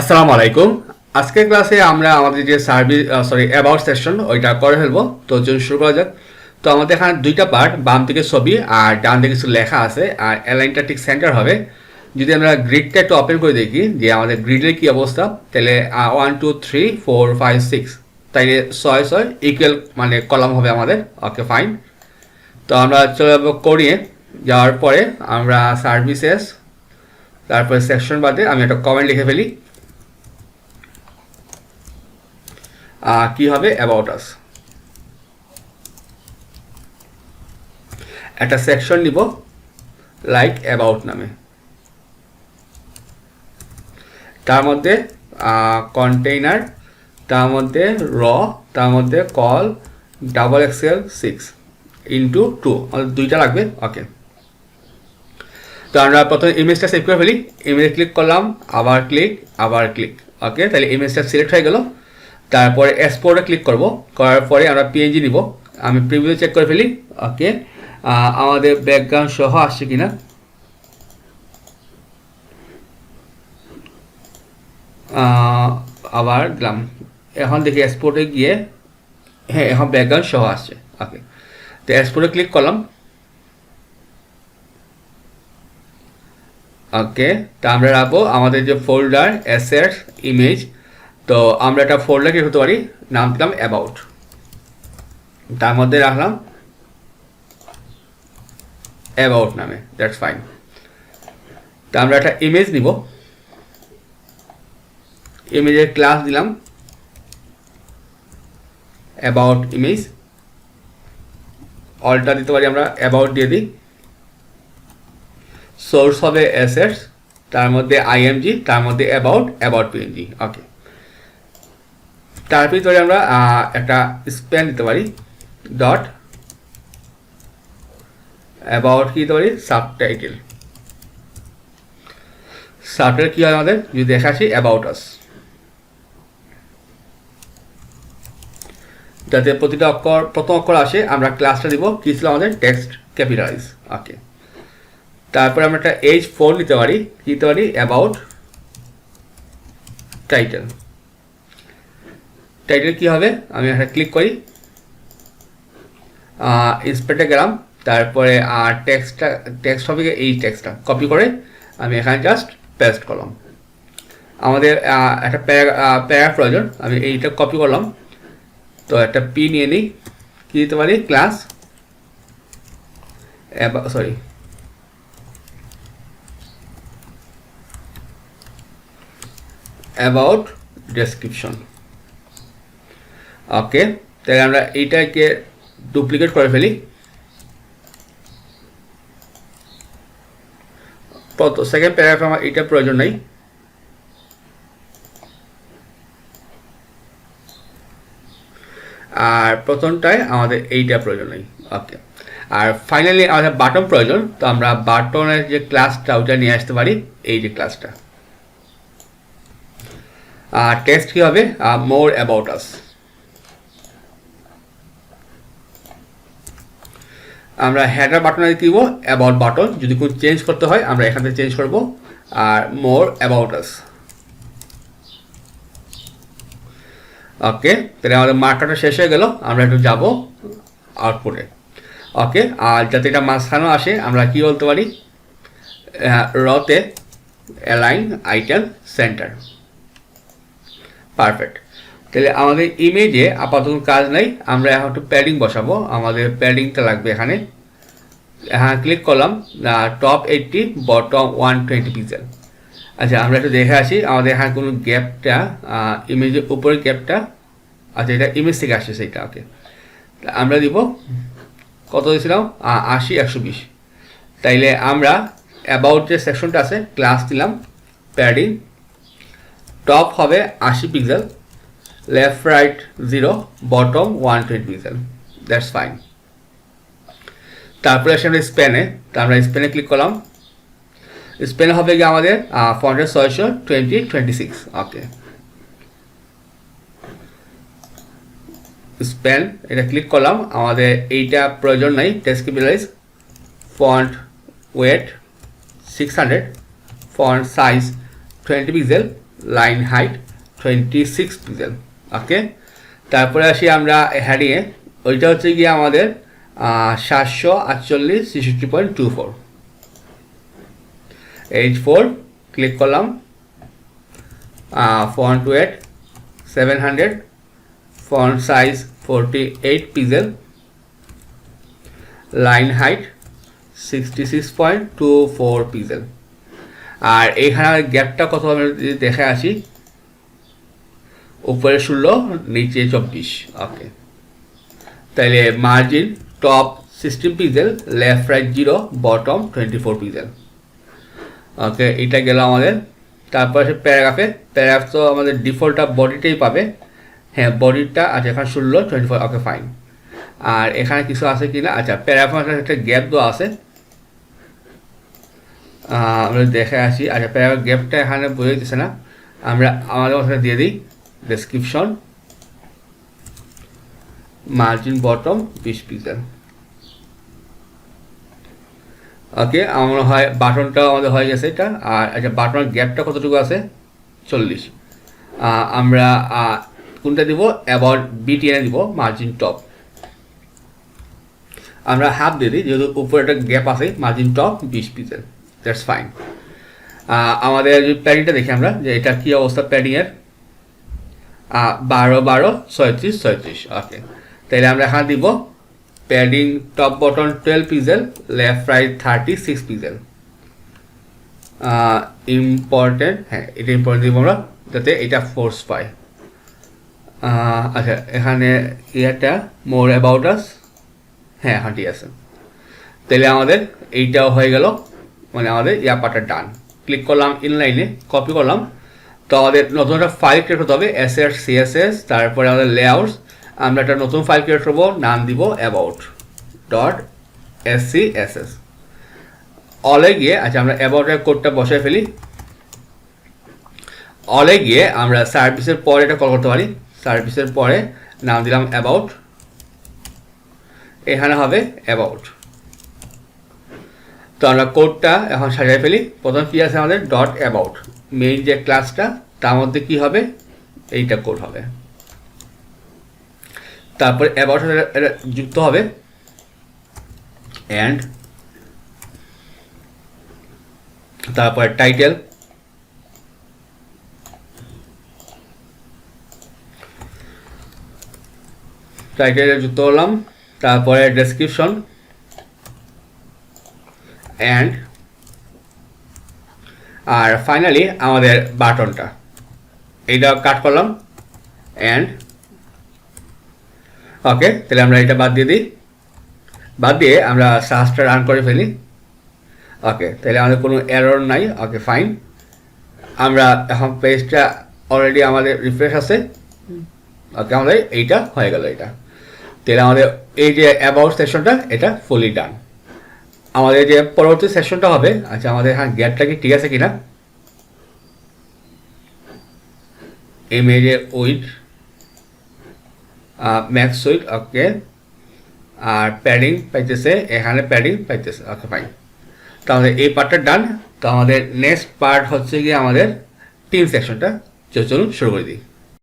আসসালামু আলাইকুম। আজকের ক্লাসে আমরা আমাদের যে সার্ভিস সরি অ্যাবাউট সেশন ওইটা করে ফেলব। তো চলুন শুরু করা যাক। তো আমাদের এখানে দুইটা পার্ট বাম দিকে ছবি আর ডান দিকে কিছু লেখা আছে। আর অ্যালাইনটা ঠিক সেন্টার হবে। যদি আমরা গ্রিডটা একটু ওপেন করে দেখি, যে আমাদের গ্রিডের কী অবস্থা, তাহলে one two three four five six তাইলে ছয় ছয় ইকুয়াল মানে কলাম হবে আমাদের। ওকে ফাইন তো আমরা চলে যাব করিয়ে যাওয়ার পরে আমরা সার্ভিসেস তারপরে সেকশন বাদে আমি একটা কমেন্ট লিখে ফেলি। কি হবে? অ্যাবাউট আস একটা সেকশন নিব লাইক অ্যাবাউট নামে। তার মধ্যে কন্টেইনার তার মধ্যে র তার মধ্যে call double excel six into two দুইটা লাগবে? ওকে তো আমরা প্রথমে ইমেজটা সেভ করে ফেলি। ইমেজ ক্লিক করলাম, আবার ক্লিক আবার ক্লিক ওকে তাহলে ইমেজটা সিলেক্ট হয়ে গেল। তারপরে এক্সপোর্টে ক্লিক করব। করার পরে আমরা পিএনজি নিব। আমি প্রিভিউ চেক করে ফেলি। ওকে আমাদের ব্যাকগ্রাউন্ড সহ আসছে কিনা? আহ, আবার দিলাম। এখন দেখি এক্সপোর্টে গিয়ে হ্যাঁ এখন ব্যাকগ্রাউন্ড সহ আসছে। ওকে তো এক্সপোর্টে ক্লিক করলাম। ওকে তা আমরা রাখব। আমাদের যে ফোল্ডার অ্যাসেটস ইমেজ তো আমরা একটা ফোল্ডার কি হতে পারি, নাম দিলাম অ্যাবাউট তার মধ্যে রাখলাম অ্যাবাউট নামে দ্যাটস ফাইন তা আমরা একটা ইমেজ নিব। ইমেজের ক্লাস দিলাম। অ্যাবাউট ইমেজ অলটা দিতে পারি আমরা অ্যাবাউট দিয়ে দিই। সোর্স হবে অ্যাসেটস তার মধ্যে আইএমজি তার মধ্যে অ্যাবাউট অ্যাবাউট পিএনজি ওকে তার ভিতরে আমরা একটা স্প্যান দিতে পারি ডট অ্যাবাউট কি দিতে পারি সাবটাইটেল সাবটাইটেল কি হয় আমাদের? যদি দেখাচ্ছি অ্যাবাউট আস যাতে প্রতিটা অক্ষর, প্রথম অক্ষর আসে, আমরা ক্লাসটা দিব, কি ছিল আমাদের? টেক্সট ক্যাপিটালাইজ ওকে তারপরে আমরা একটা এইচ ফোর নিতে পারি, কি নিতে পারি? অ্যাবাউট টাইটেল টাইটেল কি হবে? আমি একটা ক্লিক করি। ইন্সপেক্টে গেলাম। তারপরে আর টেক্সটটা টেক্সট হবে এই টেক্সটটা কপি করে আমি এখানে জাস্ট পেস্ট করলাম। আমাদের একটা প্যারা প্রয়োজন। আমি এইটা কপি করলাম। তো একটা পি নিয়ে নিই। কী দিতে পারি? Class sorry about description okay তাহলে আমরা এইটাকে ডুপ্লিকেট করে ফেলি। কত? সেকেন্ড প্যারাগ্রাফ আমার এটা প্রয়োজন নাই। আর প্রথমটায় আমাদের এইটা প্রয়োজন নেই। ওকে আর ফাইনালি আমাদের বাটন প্রয়োজন, তো আমরা বাটনের যে ক্লাসটা ওটা নিয়ে আসতে পারি, এই যে ক্লাসটা আর টেক্সট কি হবে? মোর অ্যাবাউট আস আমরা হেডার বাটনে দিব অ্যাবাউট বাটন যদি কোনো চেঞ্জ করতে হয়, আমরা এখান থেকে চেঞ্জ করব, আর মোর অ্যাবাউট আস ওকে তাহলে আমাদের মার্কারটা শেষ হয়ে গেল, আমরা একটু যাব আউটপুটে ওকে আর যাতে এটা মাঝখানেও আসে, আমরা কি বলতে পারি? রতে অ্যালাইন আইটেম সেন্টার পারফেক্ট তাহলে আমাদের ইমেজে আপাতত কাজ নাই, আমরা এখন একটু প্যাডিং বসাবো। আমাদের প্যাডিংটা লাগবে এখানে। হ্যাঁ ক্লিক করলাম। Top eighty bottom one twenty pixel আচ্ছা আমরা একটু দেখে আসি। আমাদের এখানে কোনো গ্যাপটা ইমেজের উপরের গ্যাপটা আচ্ছা এটা ইমেজ থেকে আসছে সেইটা ওকে আমরা দিব, কত দিয়েছিলাম? আশি, একশো বিশ। তাইলে আমরা অ্যাবাউট যে সেকশনটা আছে ক্লাস দিলাম প্যাডিং টপ হবে আশি pixel right zero bottom one twenty pixel that's fine তারপরে আসে আমরা স্পেনে তো আমরা স্পেনে ক্লিক করলাম। স্পেন হবে গিয়ে আমাদের ফন্টের ছয়শো twenty twenty six okay span এটা ক্লিক করলাম। আমাদের এইটা প্রয়োজন নাই। টেস্কিবিলাইজ font weight six hundred font size twenty pixel line height twenty six pixel okay তারপরে আসি আমরা হ্যাডিংয়ে ওইটা হচ্ছে গিয়ে আমাদের সাতশো আটচল্লিশ ছেষট্টি point two four H four click করলাম। Font weight seven hundred font size forty eight pixel line height sixty six point two four pixel আর এইখানে গ্যাপটা কত যদি দেখে আসি উপরে ষোলো, নিচে চব্বিশ। ওকে তাহলে margin top sixteen pixel left right zero bottom twenty four pixel okay এটা গেল আমাদের। তারপর আছে প্যারাগ্রাফে প্যারাগ্রাফ তো আমাদের ডিফল্টটা বডিটাই পাবে। হ্যাঁ বডিটা আচ্ছা এখানে ষোলো টোয়েন্টি ফোর ওকে ফাইন আর এখানে কিছু আছে কি না আচ্ছা প্যারাগ্রাফের একটা গ্যাপ দেওয়া আছে। আমরা দেখে আসি। আচ্ছা প্যারাগ্রাফ গ্যাপটা এখানে বোঝা যাচ্ছে না। আমরা আমাদের ওখানে দিয়ে দিই। ডেসক্রিপশন মার্জিন বটম বিশ পিক্সেল ওকে আমার হয় বাটনটাও আমাদের হয়ে গেছে এটা, আর আচ্ছা বাটনের গ্যাপটা কতটুকু আছে? চল্লিশ। আমরা কোনটা দিব? অ্যাবাউট বিটিএনে দিব মার্জিন টপ আমরা হাফ দিয়ে দিই, যেহেতু উপরে একটা গ্যাপ আছে মার্জিন টপ বিশ পিক্সেল দ্যাটস ফাইন আমাদের প্যাডিংটা দেখি আমরা, যে এটা কী অবস্থা প্যাডিংয়ের বারো বারো ছয়ত্রিশ ছয়ত্রিশ ওকে তাহলে আমরা এখানে দিব padding top button twelve pixel left right thirty six pixel important হ্যাঁ এটা ইম্পর্টেন্ট দিব আমরা যাতে এটা ফোর্স আহ, আচ্ছা এখানে ইয়াটা মোর অ্যাবাউট আস হ্যাঁ হাঁটি আছে। তাহলে আমাদের এইটাও হয়ে গেল মানে আমাদের ইয়া পার্টটা ডান ক্লিক করলাম ইনলাইনে কপি করলাম তো আমাদের নতুন একটা ফাইল ক্রিয়েট হতে হবে এস এস সিএসএস তারপরে আমাদের লেআউটস আমরা একটা নতুন ফাইল ক্রিয়েট করব, নাম দিব about dot S C S S অলে গিয়ে আচ্ছা আমরা অ্যাবাউটের কোডটা বসায় ফেলি। অলে গিয়ে আমরা সার্ভিসের পরে এটা কল করতে পারি। সার্ভিসের পরে নাম দিলাম অ্যাবাউট এখানে হবে অ্যাবাউট তো আমরা কোডটা এখন সাজাই ফেলি। প্রথম কী আছে আমাদের? ডট অ্যাবাউট মেইন যে ক্লাসটা তার মধ্যে কি হবে? এইটা কোড হবে। তারপরে অ্যাবাউট যুক্ত হবে। অ্যান্ড তারপরে টাইটেল টাইটেল যুক্ত করলাম তারপরে ডেসক্রিপশন অ্যান্ড আর ফাইনালি আমাদের বাটনটা। এইটা কাট করলাম অ্যান্ড ওকে তাহলে আমরা এটা বাদ দিয়ে দিই। বাদ দিয়ে আমরা সার্চটা রান করে ফেলি। ওকে তাহলে আমাদের কোনো এরর নাই ওকে ফাইন আমরা এখন পেজটা অলরেডি আমাদের রিফ্রেশ আছে। ওকে আমাদের এইটা হয়ে গেল এটা। তাহলে আমাদের এই যে অ্যাবাউট সেশনটা এটা ফুলি ডান আমাদের যে পরবর্তী সেশনটা হবে আচ্ছা আমাদের হ্যাঁ গ্যাপটা কি ঠিক আছে কিনা? এম ইমেজে উইথ ম্যাক্স উইথ ওকে আর প্যাডিং পাইতেছে, এখানে প্যাডিং পাইতেছে ওকে ফাইন তো আমাদের এই পার্টটা ডান তো আমাদের নেক্সট পার্ট হচ্ছে গিয়ে আমাদের টিম সেকশনটা চলুন শুরু করে দিই।